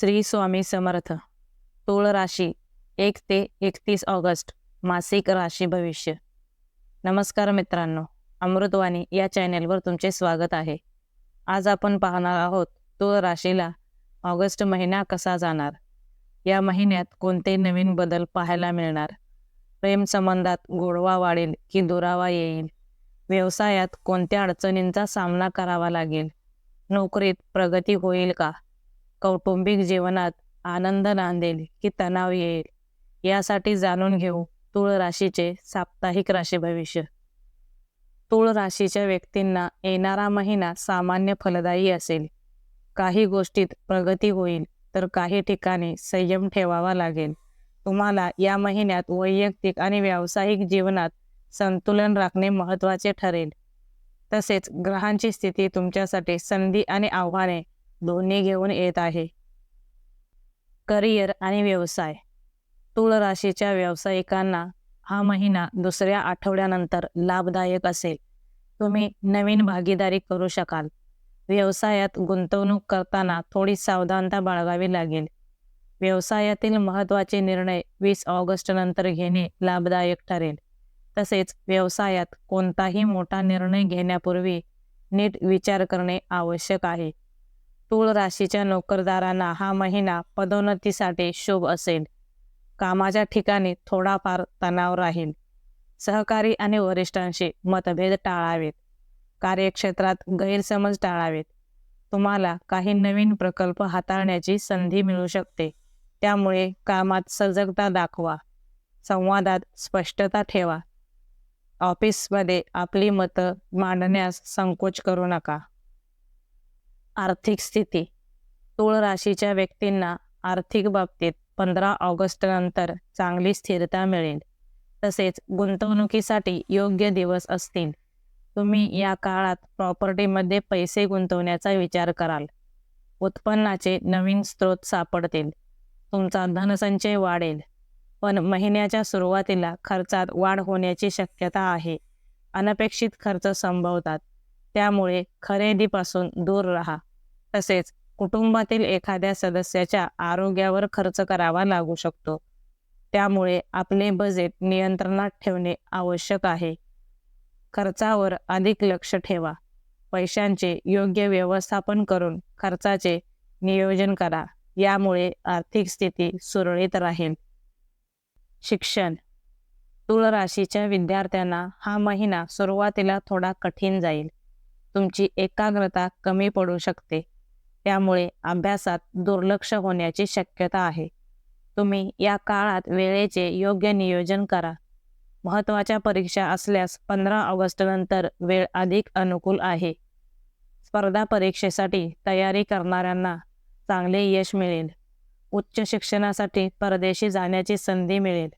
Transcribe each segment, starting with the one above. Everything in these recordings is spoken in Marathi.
श्री स्वामी समर्थ. तूळ राशी एक ते एकतीस ऑगस्ट मासिक राशी भविष्य. नमस्कार मित्रांनो अमृतवाणी या चॅनेलवर तुमचे स्वागत आहे. आज आपण पाहणार आहोत तूळ राशीला ऑगस्ट महिना कसा जाणार? या महिन्यात कोणते नवीन बदल पाहायला मिळणार? प्रेमसंबंधात गोडवा वाढेल की दुरावा येईल? व्यवसायात कोणत्या अडचणींचा सामना करावा लागेल? नोकरीत प्रगती होईल का? कौटुंबिक जीवनात आनंद नांदेल की तणाव येईल यासाठी जाणून घेऊ तुळ राशीचे साप्ताहिक राशी भविष्य. तुळ राशीच्या व्यक्तींना येणारा महिना सामान्य फलदायी असेल. काही गोष्टीत प्रगती होईल तर काही ठिकाणी संयम ठेवावा लागेल. तुम्हाला या महिन्यात वैयक्तिक आणि व्यावसायिक जीवनात संतुलन राखणे महत्त्वाचे ठरेल. तसेच ग्रहांची स्थिती तुमच्यासाठी संधी आणि आव्हाने दोन्ही घेऊन येत आहे. करिअर आणि व्यवसाय. तूळ राशीच्या व्यावसायिकांना हा महिना दुसऱ्या आठवड्यानंतर लाभदायक असेल. तुम्ही नवीन भागीदारी करू शकाल. व्यवसायात गुंतवणूक करताना थोडी सावधानता बाळगावी लागेल. व्यवसायातील महत्त्वाचे निर्णय वीस ऑगस्ट नंतर घेणे लाभदायक ठरेल. तसेच व्यवसायात कोणताही मोठा निर्णय घेण्यापूर्वी नीट विचार करणे आवश्यक आहे. तूळ राशीच्या नोकरदारांना हा महिना पदोन्नतीसाठी शुभ असेल. कामाच्या ठिकाणी थोडाफार तणाव राहील. सहकारी आणि वरिष्ठांशी मतभेद टाळावेत. कार्यक्षेत्रात गैरसमज टाळावेत. तुम्हाला काही नवीन प्रकल्प हाताळण्याची संधी मिळू शकते. त्यामुळे कामात सजगता दाखवा. संवादात स्पष्टता ठेवा. ऑफिसमध्ये आपली मतं मांडण्यास संकोच करू नका. आर्थिक स्थिती. तूळ राशीच्या व्यक्तींना आर्थिक बाबतीत पंधरा ऑगस्ट नंतर चांगली स्थिरता मिळेल. तसेच गुंतवणुकीसाठी योग्य दिवस असतील. तुम्ही या काळात प्रॉपर्टीमध्ये पैसे गुंतवण्याचा विचार कराल. उत्पन्नाचे नवीन स्रोत सापडतील. तुमचा धनसंचय वाढेल. पण महिन्याच्या सुरुवातीला खर्चात वाढ होण्याची शक्यता आहे. अनपेक्षित खर्च संभवतात. त्यामुळे खरेदीपासून दूर राहा. तसेच कुटुंबातील एखाद्या सदस्याच्या आरोग्यावर खर्च करावा लागू शकतो. त्यामुळे आपले बजेट नियंत्रणात ठेवणे आवश्यक आहे. खर्चावर अधिक लक्ष ठेवा. पैशांचे योग्य व्यवस्थापन करून खर्चाचे नियोजन करा. यामुळे आर्थिक स्थिती सुरळीत राहील. शिक्षण. तुळ राशीच्या विद्यार्थ्यांना हा महिना सुरुवातीला थोडा कठीण जाईल. तुमची एकाग्रता कमी पडू शकते. त्यामुळे अभ्यासात दुर्लक्ष होण्याची शक्यता आहे. तुम्ही या काळात वेळेचे योग्य नियोजन करा. महत्त्वाच्या परीक्षा असल्यास पंधरा ऑगस्टनंतर वेळ अधिक अनुकूल आहे. स्पर्धा परीक्षेसाठी तयारी करणाऱ्यांना चांगले यश मिळेल. उच्च शिक्षणासाठी परदेशी जाण्याची संधी मिळेल.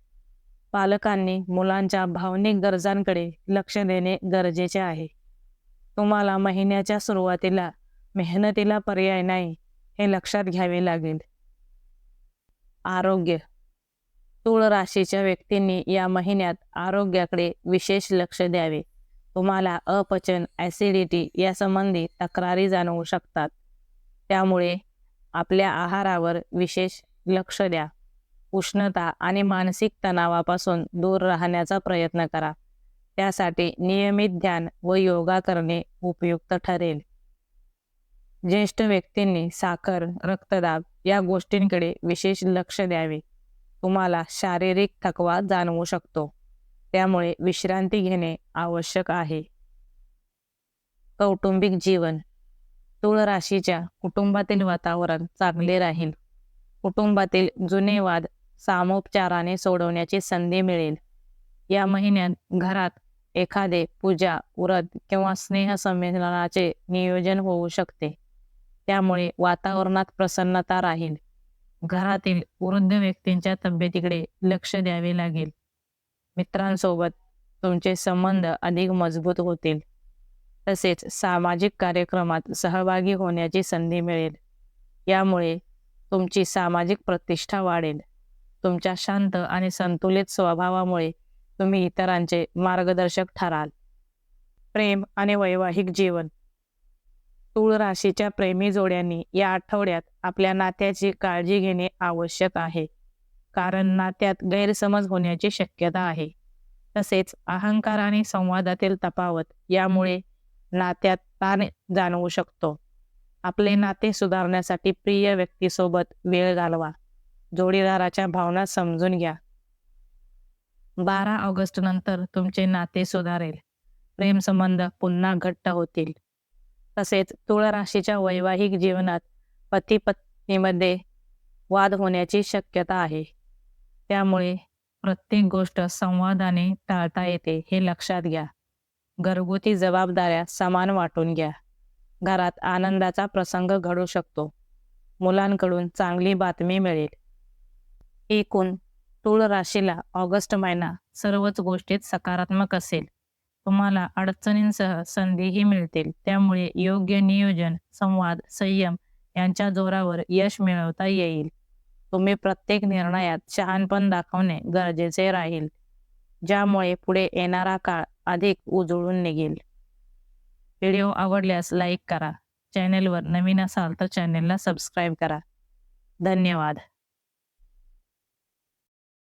पालकांनी मुलांच्या भावनिक गरजांकडे लक्ष देणे गरजेचे आहे. तुम्हाला महिन्याच्या सुरुवातीला मेहनतीला पर्याय नाही हे लक्षात घ्यावे लागेल. आरोग्य. तुळ राशीच्या व्यक्तींनी या महिन्यात आरोग्याकडे विशेष लक्ष द्यावे. तुम्हाला अपचन ॲसिडिटी यासंबंधी तक्रारी जाणवू शकतात. त्यामुळे आपल्या आहारावर विशेष लक्ष द्या. उष्णता आणि मानसिक तणावापासून दूर राहण्याचा प्रयत्न करा. त्यासाठी नियमित ध्यान व योगा करणे उपयुक्त ठरेल. ज्येष्ठ व्यक्तींनी साखर रक्तदाब या गोष्टींकडे विशेष लक्ष द्यावे. तुम्हाला शारीरिक थकवा जाणवू शकतो. त्यामुळे विश्रांती घेणे आवश्यक आहे. कौटुंबिक जीवन. तुळ राशीच्या कुटुंबातील वातावरण चांगले राहील. कुटुंबातील जुने वाद सामोपचाराने सोडवण्याची संधी मिळेल. या महिन्यात घरात एखादे पूजा व्रत किंवा स्नेहसंमेलनाचे नियोजन होऊ शकते. त्यामुळे वातावरणात प्रसन्नता राहील. घरातील वृद्ध व्यक्तींच्या तब्येतीकडे लक्ष द्यावे लागेल. मित्रांसोबत तुमचे संबंध अधिक मजबूत होतील. तसेच सामाजिक कार्यक्रमात सहभागी होण्याची संधी मिळेल. यामुळे तुमची सामाजिक प्रतिष्ठा वाढेल. तुमच्या शांत आणि संतुलित स्वभावामुळे तुम्ही इतरांचे मार्गदर्शक ठराल. प्रेम आणि वैवाहिक जीवन. तुळ राशीच्या प्रेमी जोड्यांनी या आठवड्यात आपल्या नात्याची काळजी घेणे आवश्यक आहे. कारण नात्यात गैरसमज होण्याची शक्यता आहे. तसेच अहंकार आणि संवादातील तफावत यामुळे नात्यात ताण जाणवू शकतो. आपले नाते सुधारण्यासाठी प्रिय व्यक्तीसोबत वेळ घालवा. जोडीदाराच्या भावना समजून घ्या. बारा ऑगस्ट नंतर तुमचे नाते सुधारेल. प्रेमसंबंध पुन्हा घट्ट होतील. तसेच तुळ राशीच्या वैवाहिक जीवनात पती पत्नीमध्ये वाद होण्याची शक्यता आहे. त्यामुळे प्रत्येक गोष्ट संवादाने टाळता येते हे लक्षात घ्या. घरगुती जबाबदाऱ्या समान वाटून घ्या. घरात आनंदाचा प्रसंग घडू शकतो. मुलांकडून चांगली बातमी मिळेल. एकूण टूळ राशीला ऑगस्ट महिना सर्वच गोष्टीत सकारात्मक असेल. तुम्हाला अडचणींसह संधीही मिळतील. त्यामुळे योग्य नियोजन संवाद संयम यांच्या जोरावर यश मिळवता येईल. तुम्ही प्रत्येक निर्णयात शहाणपण दाखवणे गरजेचे राहील ज्यामुळे पुढे येणारा काळ अधिक उजळून निघेल. व्हिडिओ आवडल्यास लाईक करा. चॅनेलवर नवीन असाल तर चॅनेलला सबस्क्राईब करा. धन्यवाद.